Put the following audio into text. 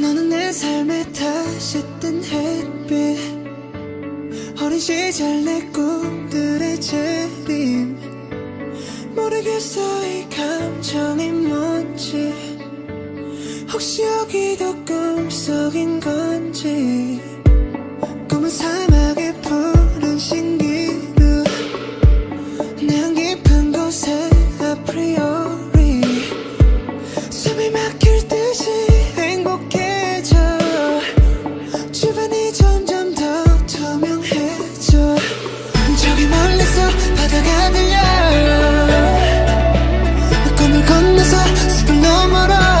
너는 내 삶에 다시 뜬 햇빛. 어린 시절 내 꿈들의 재림. 모르겠어 이 감정이 뭔지. 혹시 여기도 꿈속인 건지. 꿈은 사막의 푸른 신기루. 내향 깊은 곳에 아프리오리 숨이 막힐 들려 꿈을 건너서 숲을 넘어라